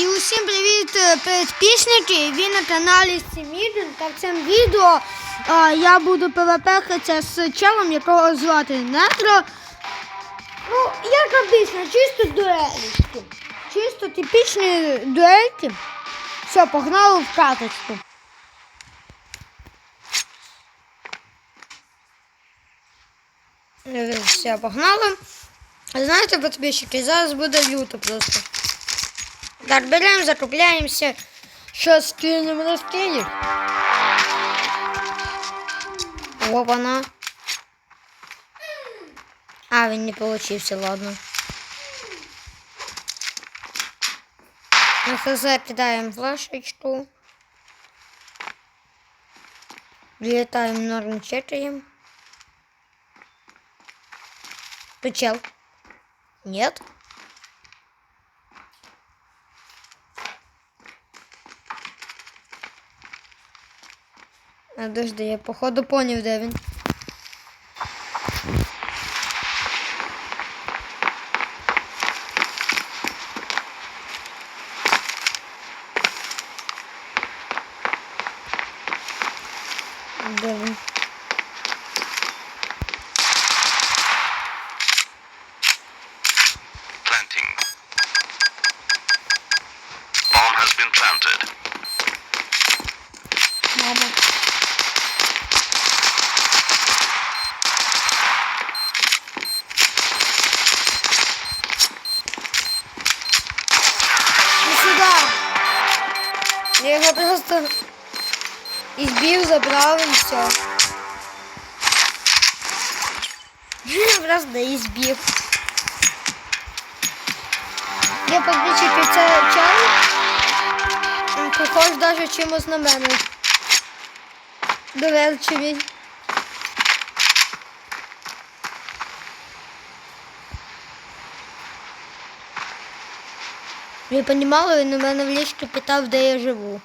І усім привіт, е, підписники! Ви на каналі Сімідін. Та в цьому відео а, я буду перепехатися з челом, якого звати Нетро. Ну, як обично, чисто дуелічки. Чисто типічні дуельки. Все, погнали в каточку. Е, Все, погнали. Знаєте, підписчики, зараз буде люто просто. Так, беремо, закупляємося. Що скинемо на скинів? Опана. А, він не получився, ладно. На хз кидаємо флешечку. Летаем норм чекаем. Причал. Нет. А, Подожди, я походу поняв, де він. Де він? Planting. Bomb has been planted. Мама. Просто избил, забрал и все. Просто избил. Я подбічити це чай. Похож даже чимось на мене. Довелчивий. Ви понімали, він у мене в лічку питав, де я живу.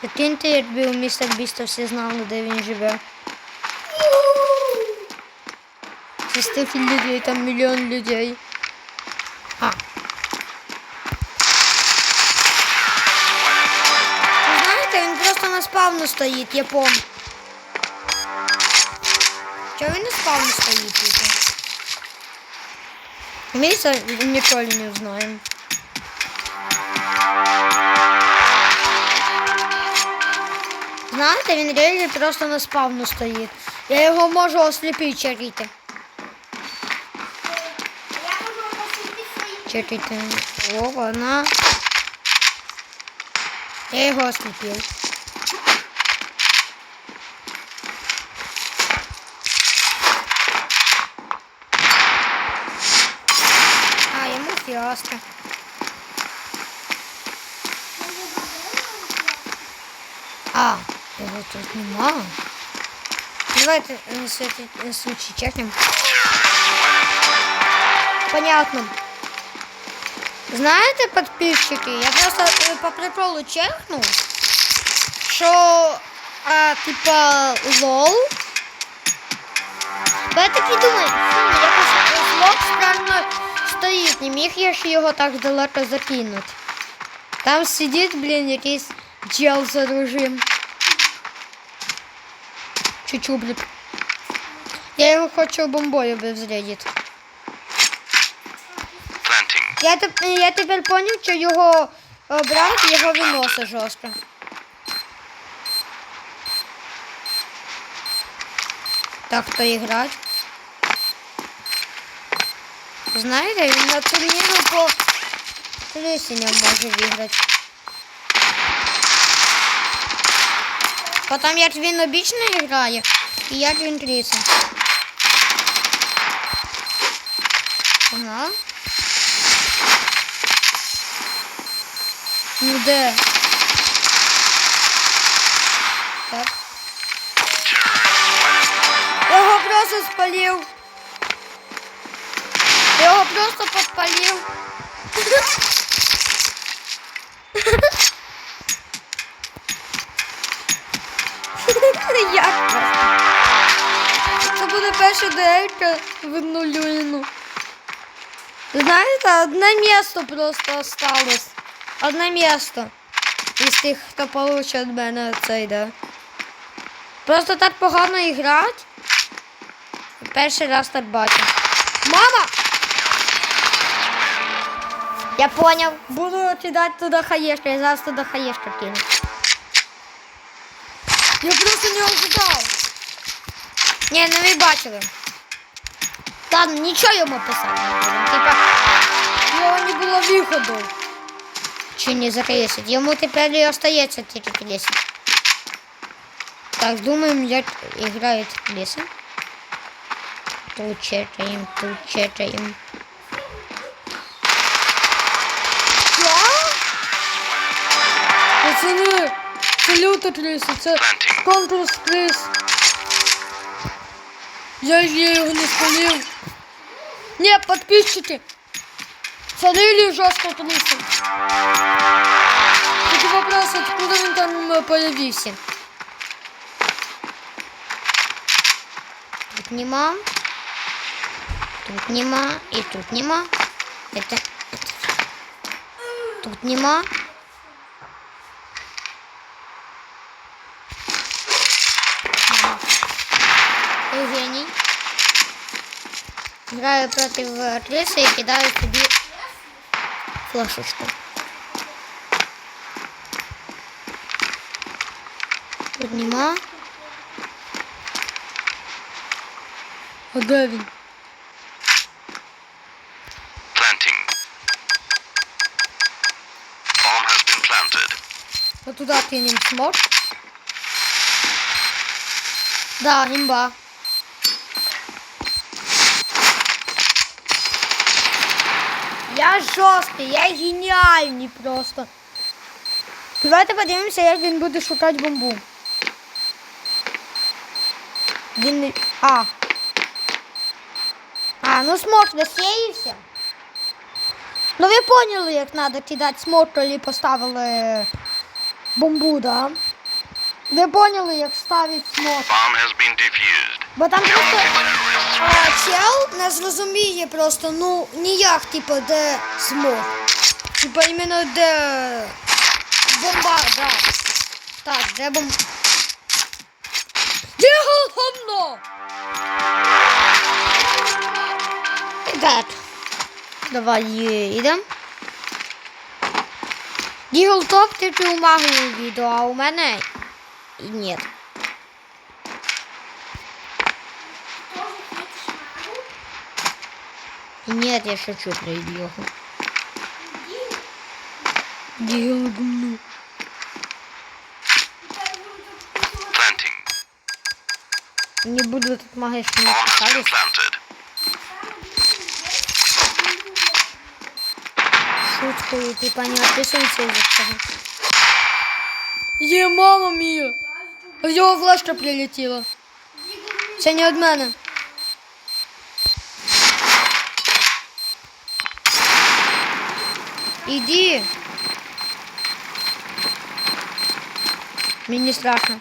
Прикиньте, якби у містер Біста всі знали, де він живе. Це стільки людей, там мільйон людей. А. Знаєте, він просто на спавну стоїть, я помню. Стоїть тут? Ми це ніколи не знаємо. Знаєте, він реально просто на спавну стоїть. Я його можу осліпити чаріти. Чекайте. О, вона. Я його осліпив. А, йому фіаско. А, його тут нема. Давайте на святой на случай чекнем. Понятно. Знаєте, подписчики, я просто е, по приколу чекнув, що а, типа лол. Я такий думаю, хм, якось лол странно стоїть, не міг я ж його так далеко закинути. Там сидить, блін, якийсь чел з оружием. Чучу, блін. Я його хочу бомбою безрядити. Planting. Я, теп- я тепер поняв, що його брат його виносить жорстко. Так, хто іграть? Знаєте, він на турніру по трясінням може виграти. Потім як він обічно грає і як він трісить. Ага. Ну де? Так. Його просто спалив. Я його просто підпалив. Як просто? ще деяке віднулюємо. Знаєте, одне місто просто осталось. Одне місто. Із тих, хто получить від мене цей, да. Просто так погано грати. Перший раз так бачу. Мама! Я поняв. Буду кидати туди хаєшки, я зараз туди хаєшки кину. Я просто не ожидав. Ні, ну ви бачили. Ладно, нічого йому писати не будемо. Типа, його не було виходу. Чи не закресить. Йому тепер і остається тільки кресить. Так, думаем, як играет леса. Тут чекаем, тут чекаем. Пацаны, це люто кріс, це Planting. конкурс кріс. Я ж я його не спалив. Не, подписчики. Солили жестко крисом. Тільки вопрос, откуда він там е, появився? Тут нема. Тут нема. И тут нема. Это, это. Тут нема. Нема. Евгений. Играю против Криса и кидаю тебе флешечку. Тут нема. А де він? Planting. Bomb has been planted. А туди кинем смог. Да, имба. Я жорсткий, я геніальний просто. Давайте подивимося, як він буде шукати бомбу. Він. А. А, ну смок засіявся. Ну ви поняли, як треба кидати смок, коли поставили бомбу, да? Ви поняли, як ставить смок. Bomb has been defused. Бо там просто а, чел не зрозуміє просто, ну, ніяк, типу, де смок. Типу, іменно де бомба, да. Так, де бомба. Де головно? Так. Давай йдемо. Дігл топ тільки у магію відео, а у мене ні. Нет, я шучу про. Дігл гумну. planting. Не буду тут магию, что не Bomb has been писались. типа не отписывайся из-за цього. Є, мама мія! В його флешка прилетіла. Це не від мене. Іди. Мені страшно.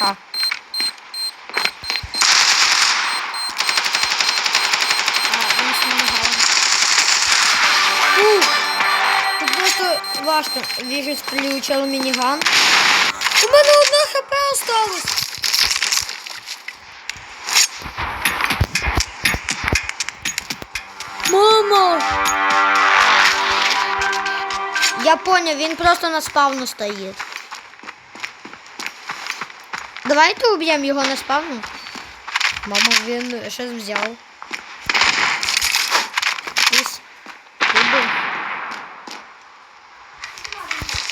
А. А, він ж не мигає. Ух, Тут просто важко. Вижу, прилучал мініган. У мене одне хп осталось. Мама! Я понял, він просто на спавну стоїть. Давайте уб'ємо його на спавну. Мама, він щось взяв. Ось.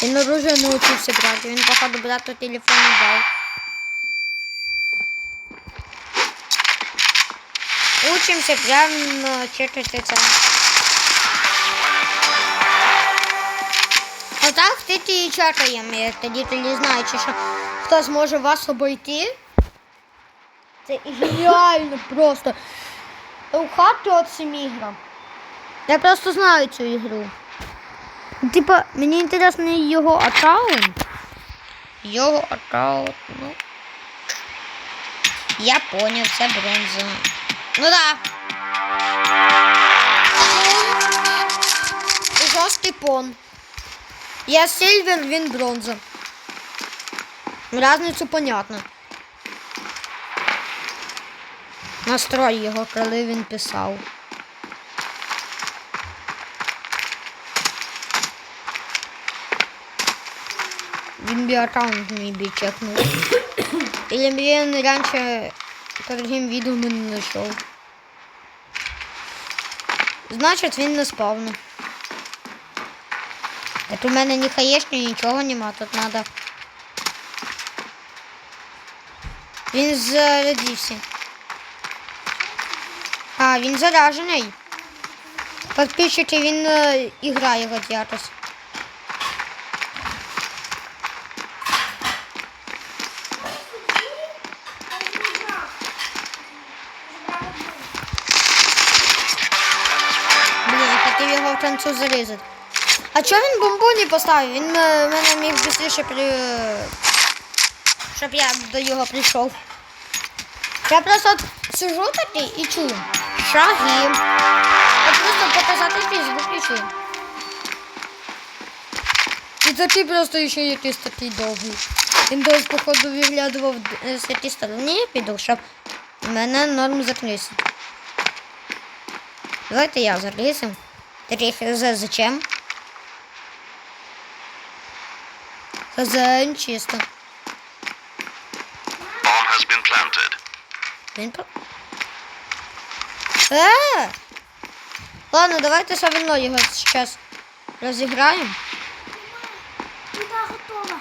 Він оружие научився брати. Він, походу, брату телефон не дав. Учимося прямо це. Отак тільки і як тоді тоді знаючи, що хто зможе вас обійти. Це геніально просто. У хату от семігра. Я просто знаю цю ігру. Типа, мені інтересний його аккаунт. Його аккаунт, ну. Я поняв, це бронза. Ну да. Жорсткий пон. Я сильвер, він бронза. Разницю понятно. Настрой його, коли він писав. Він би аккаунт мій би чекнув. Или він раніше по другим відео мене не знайшов. Значить він не спавнив. Так у мене ні хаєшні, нічого нема, тут треба. Він зарядився. А, він заряжений. Подписчики, він е, іграє хоч якось. Блін, я хотів його в кінцю зарізати. А чого він бомбу не поставив? Він е, мене міг швидше при... Щоб я до його прийшов. Я просто от сижу такий і чую. Шаги. От просто показати фейсбук і чую. І такий просто ще якийсь такий довгий. Він десь, походу, виглядував е, з якій сторони я піду, щоб мене норм закрився. Давайте я залізу. Такий хз зачем? Хазяїн чисто. Bomb has been planted. Він по... Е! Ладно, давайте все одно його зараз розіграємо. Еда готова.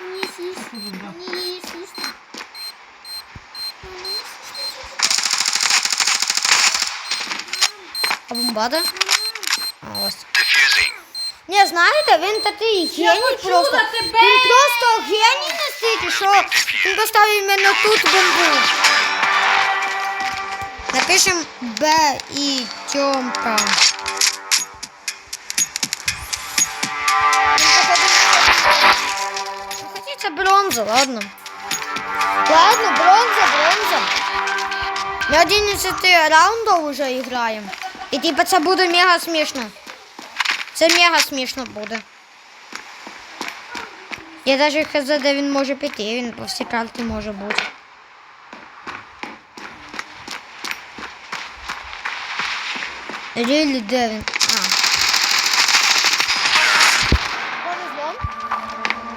Мені сісти. Мені її сісти. Мені А бомбада? А, ось. Не, знаєте, він такий геній просто. тебе! Він просто геній настільки, що він поставив іменно тут бомбу. Напишем Б і Тьомка. Ну, Хотіться бронза, ладно. Ладно, бронза, бронза. Ми 11 раундів вже граємо. І типа це буде мега смішно. Це мега смішно буде. Я навіть хз, де він може піти, він по всій карті може бути. Рілі, де він? А.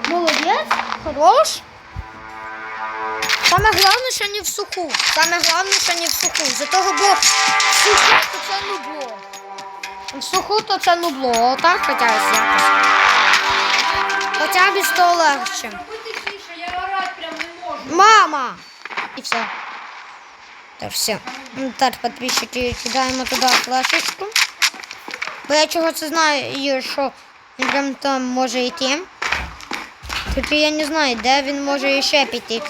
Молодець, хорош. Саме головне, що не в суху. Саме головне, що не в суху. За того, бо суху то це нубло. В суху то це нубло. Отак хоча якось. Хоча б з того легше. Мама! І все. Так, все. Ну, Так, підписчики, кидаємо туди флешечку. Бо я чого це знаю, що він прям там може йти. Тільки я не знаю, де він може ще піти.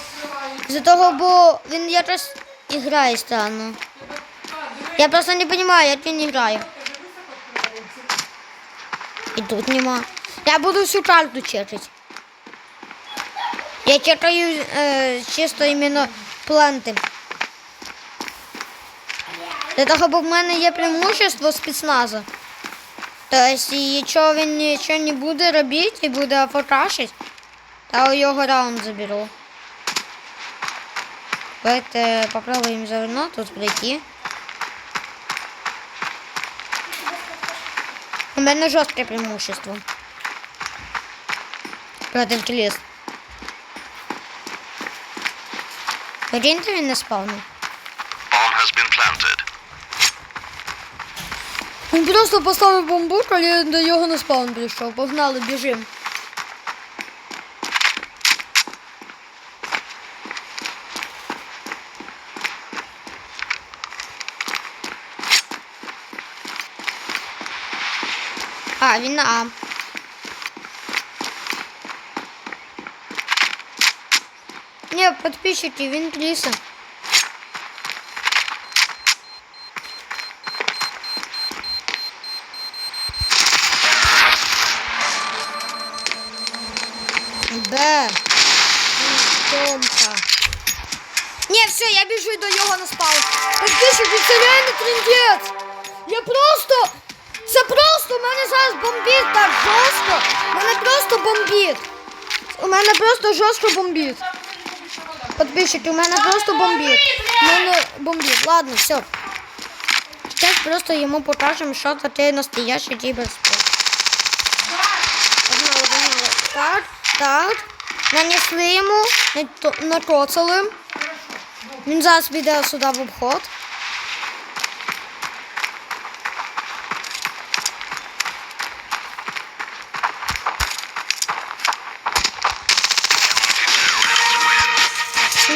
З-за того, бо він якось і грає странно. Я просто не розумію, як він грає. І тут нема. Я буду всю карту чекати. Я чекаю е, чисто іменно планти. Для того, бо в мене є преимущество спецназу. Тобто, якщо він нічого не буде робити і буде фотошить, то його раунд заберу. Давайте попробуємо заодно тут прийти. У мене жорстке преимущество. Проти лес. Прикиньте, він не спавнив. Bomb has been planted. Він просто поставив бомбу, коли до його на спаун прийшов. Погнали, біжим. А, він на А. Ні, підписчики, він пліса. Б. Томка. Ні, все, я біжу до його на спаун. Підписчики, це реально трендець. Я просто. Це просто у мене зараз бомбить так жорстко. У Мене просто бомбить. У мене просто жорстко бомбить. Подписчики, у мене просто бомбить. У мене бомбить. Ладно, все. Сейчас просто ему покажем, что таке настоящий киберспорт. Погнали, погнали. Так, так. Нанесли йому, накоцали. Він зараз піде сюди в обход.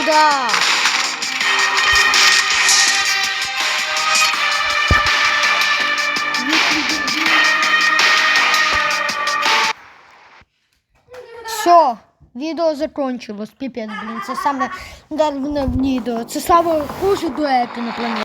Сюда. Все, відео закончилось. Піпець, блин. Це саме дарне відео. Це саме хуже дуети на планеті.